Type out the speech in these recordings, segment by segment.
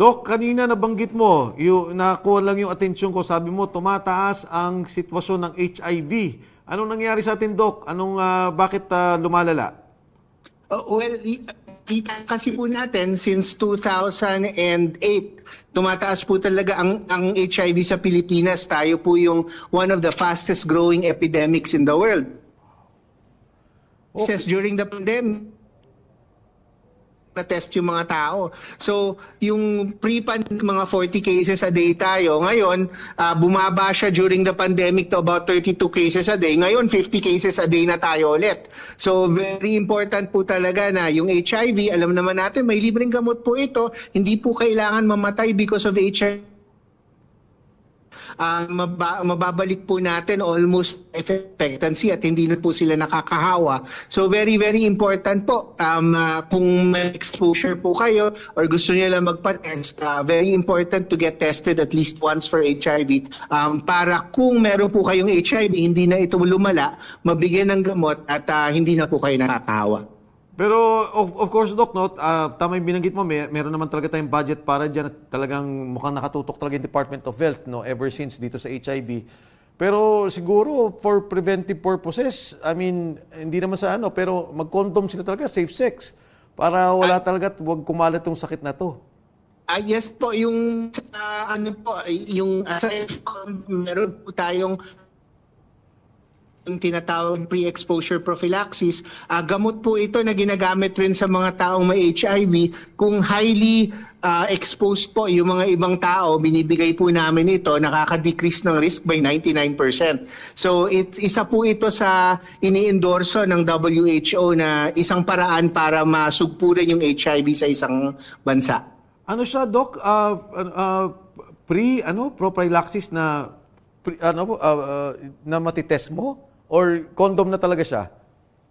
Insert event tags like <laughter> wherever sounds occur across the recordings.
Dok, kanina nabanggit mo, yung, nakuha lang yung atensyon ko, sabi mo, tumataas ang sitwasyon ng HIV. Anong nangyari sa atin, Dok? Anong, ah, bakit ah, lumalala? Uh, well, kita kasi po natin since 2008, tumataas po talaga ang, ang HIV sa Pilipinas. Tayo po yung one of the fastest growing epidemics in the world. Okay. Since during the pandemic, na-test yung mga tao. So, yung pre-pandemic, mga 40 cases a day tayo. Ngayon, ah, bumaba siya during the pandemic to about 32 cases a day. Ngayon, 50 cases a day na tayo ulit. So, very important po talaga na yung HIV, alam naman natin, may libreng gamot po ito. Hindi po kailangan mamatay because of HIV ah, maba- mababalik po natin almost expectancy at hindi na po sila nakakahawa. So very, very important po um, ah, kung may exposure po kayo or gusto niyo lang magpa-test, ah, very important to get tested at least once for HIV um, para kung meron po kayong HIV, hindi na ito lumala, mabigyan ng gamot at ah, hindi na po kayo nakakahawa. Pero of, of course, Doc, no, ah, tama yung binanggit mo, may, meron naman talaga tayong budget para dyan talagang mukhang nakatutok talaga yung Department of Health no, ever since dito sa HIV. Pero siguro for preventive purposes, I mean, hindi naman sa ano, pero mag-condom sila talaga, safe sex. Para wala talaga at huwag kumalat yung sakit na to. Ah, yes po, yung sa ano po, yung uh, meron po tayong yung tinatawag pre-exposure prophylaxis. Ah, gamot po ito na ginagamit rin sa mga taong may HIV. Kung highly ah, exposed po yung mga ibang tao, binibigay po namin ito, nakaka-decrease ng risk by 99%. So it, isa po ito sa ini-endorso ng WHO na isang paraan para masugpurin yung HIV sa isang bansa. Ano siya, Doc? Ah, ah, pre, ano, prophylaxis na, pre, ano, ah, ah, na matitest mo? Or condom na talaga siya?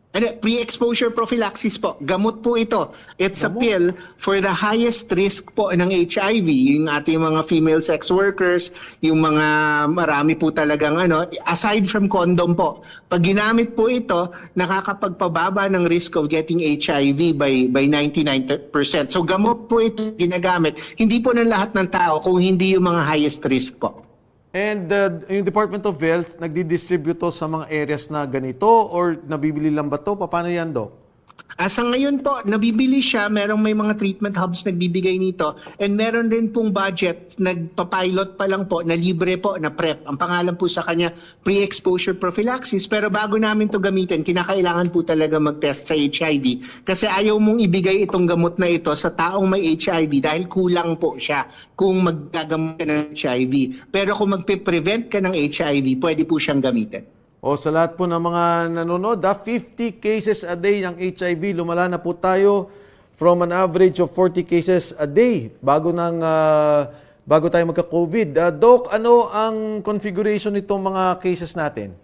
Ano, pre-exposure prophylaxis po. Gamot po ito. It's a Gamot? pill for the highest risk po ng HIV. Yung ating mga female sex workers, yung mga marami po talagang ano, aside from condom po. Pag ginamit po ito, nakakapagpababa ng risk of getting HIV by by 99%. So gamot po ito ginagamit. Hindi po ng lahat ng tao kung hindi yung mga highest risk po. And uh, yung Department of Health, nagdi-distribute to sa mga areas na ganito or nabibili lang ba to? Paano yan, Doc? Ah, sa ngayon po, nabibili siya, merong may mga treatment hubs nagbibigay nito and meron rin pong budget, nagpa-pilot pa lang po, na libre po, na PrEP. Ang pangalan po sa kanya, pre-exposure prophylaxis. Pero bago namin to gamitin, kinakailangan po talaga mag-test sa HIV. Kasi ayaw mong ibigay itong gamot na ito sa taong may HIV dahil kulang po siya kung maggagamot ka ng HIV. Pero kung magpe-prevent ka ng HIV, pwede po siyang gamitin. O sa lahat po ng mga nanonood, ah, 50 cases a day ng HIV. Lumala na po tayo from an average of 40 cases a day bago nang ah, bago tayo magka-COVID. Ah, Doc, ano ang configuration nitong mga cases natin?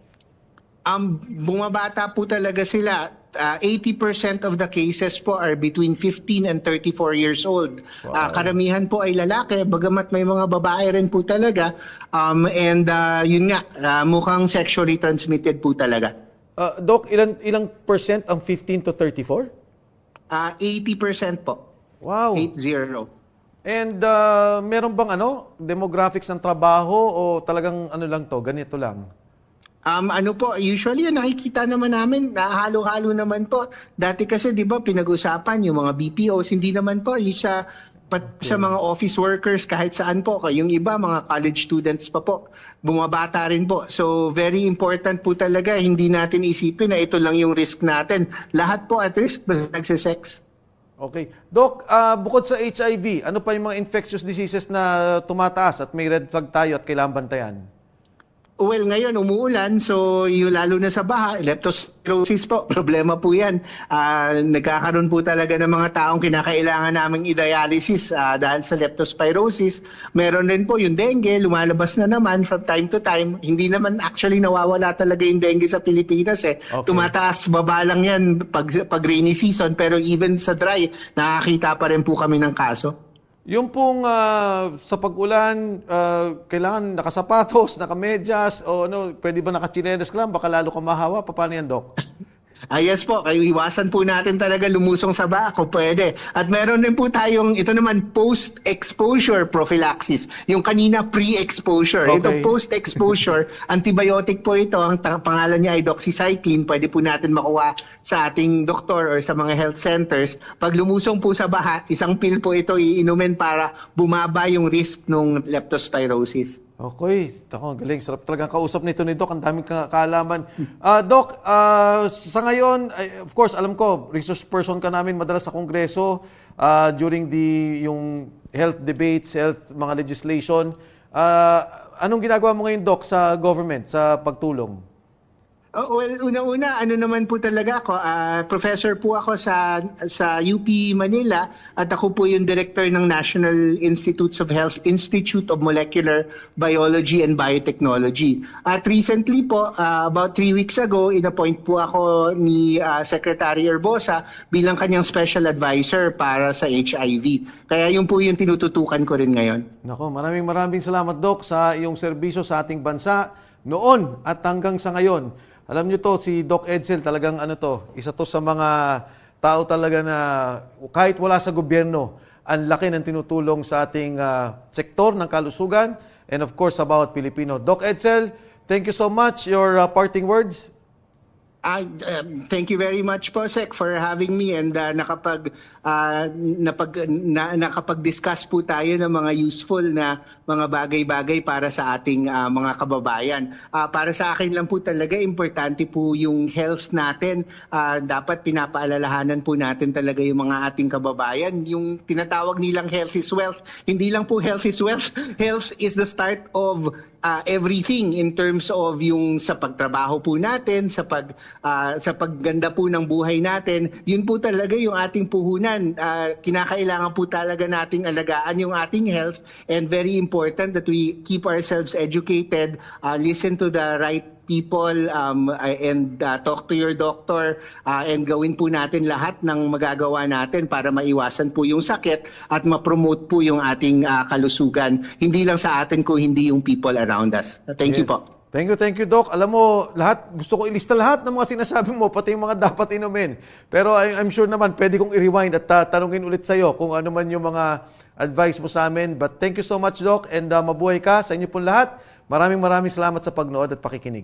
Um, bumabata po talaga sila. Uh, 80% of the cases po are between 15 and 34 years old. Uh, karamihan po ay lalaki, bagamat may mga babae rin po talaga. Um, and uh, yun nga, uh, mukhang sexually transmitted po talaga. Ah, Doc, ilang, ilang percent ang 15 to 34? Uh, 80% po. Wow. 80. And uh, meron bang ano, demographics ng trabaho o talagang ano lang to, ganito lang? Um, ano po, usually yung nakikita naman namin, nahalo-halo naman po. Dati kasi, di ba, pinag-usapan yung mga BPOs, hindi naman po, yung sa, pat, sa mga office workers, kahit saan po. Yung iba, mga college students pa po, bumabata rin po. So, very important po talaga, hindi natin isipin na ito lang yung risk natin. Lahat po at risk, nagsisex. Okay. Doc, ah, bukod sa HIV, ano pa yung mga infectious diseases na tumataas at may red flag tayo at kailangan bantayan? Well, ngayon umuulan, so yung lalo na sa baha, leptospirosis po, <laughs> problema po yan. Ah, nagkakaroon po talaga ng mga taong kinakailangan naming i-dialysis ah, dahil sa leptospirosis. Meron rin po yung dengue, lumalabas na naman from time to time. Hindi naman actually nawawala talaga yung dengue sa Pilipinas eh. Okay. Tumataas baba lang yan pag, pag rainy season, pero even sa dry, nakakita pa rin po kami ng kaso. Yung pong ah, sa pag-ulan, ah, kailangan nakasapatos, <laughs> nakamedyas, o ano, pwede ba nakachinelas ka lang, baka lalo ka mahawa? Paano yan, Doc? Ah, yes po, kayo iwasan po natin talaga lumusong sa ba kung pwede. At meron din po tayong, ito naman, post-exposure prophylaxis. Yung kanina, pre-exposure. Okay. Ito post-exposure, <laughs> antibiotic po ito. Ang pangalan niya ay doxycycline. Pwede po natin makuha sa ating doktor or sa mga health centers. Pag lumusong po sa baha, isang pill po ito iinumin para bumaba yung risk ng leptospirosis. Okay, ako, ang galing. Sarap talagang kausap nito ni Doc. Ang daming ka- kaalaman. Ah, Doc, ah, sa ngayon, ay, of course, alam ko, resource person ka namin madalas sa Kongreso ah, during the yung health debates, health mga legislation. Ah, anong ginagawa mo ngayon, Doc, sa government, sa pagtulong? Oh, well, una-una, ano naman po talaga ako, ah, professor po ako sa sa UP Manila at ako po yung director ng National Institutes of Health Institute of Molecular Biology and Biotechnology. At recently po, ah, about three weeks ago, inappoint po ako ni ah, Secretary Erbosa bilang kanyang special advisor para sa HIV. Kaya yun po yung tinututukan ko rin ngayon. Nako, maraming maraming salamat, Doc, sa iyong serbisyo sa ating bansa noon at hanggang sa ngayon. Alam niyo to, si Doc Edsel talagang ano to, isa to sa mga tao talaga na kahit wala sa gobyerno, ang laki ng tinutulong sa ating ah, sektor ng kalusugan and of course about Filipino. Doc Edsel, thank you so much. Your ah, parting words? I, um, thank you very much po Sec for having me and uh, nakapag uh, napag na, nakapag-discuss po tayo ng mga useful na mga bagay-bagay para sa ating uh, mga kababayan. Uh, para sa akin lang po talaga importante po yung health natin. Uh, dapat pinapaalalahanan po natin talaga yung mga ating kababayan. Yung tinatawag nilang health is wealth. Hindi lang po health is wealth. <laughs> Health is the start of uh, everything in terms of yung sa pagtrabaho po natin, sa pag ah, sa pagganda po ng buhay natin, yun po talaga yung ating puhunan. Ah, kinakailangan po talaga nating alagaan yung ating health and very important that we keep ourselves educated, ah, listen to the right people um, and uh, talk to your doctor uh, and gawin po natin lahat ng magagawa natin para maiwasan po yung sakit at ma-promote po yung ating uh, kalusugan. Hindi lang sa atin ko, hindi yung people around us. Thank you Yes. po. Thank you, thank you, Doc. Alam mo, lahat, gusto ko ilista lahat ng mga sinasabi mo, pati yung mga <laughs> dapat inumin. Pero I, I'm sure naman, pwede kong i-rewind at uh, tanungin ulit sa'yo kung ano man yung mga advice mo sa amin. But thank you so much, Doc, and uh, mabuhay ka sa inyo pong lahat. Maraming maraming salamat sa pagnood at pakikinig.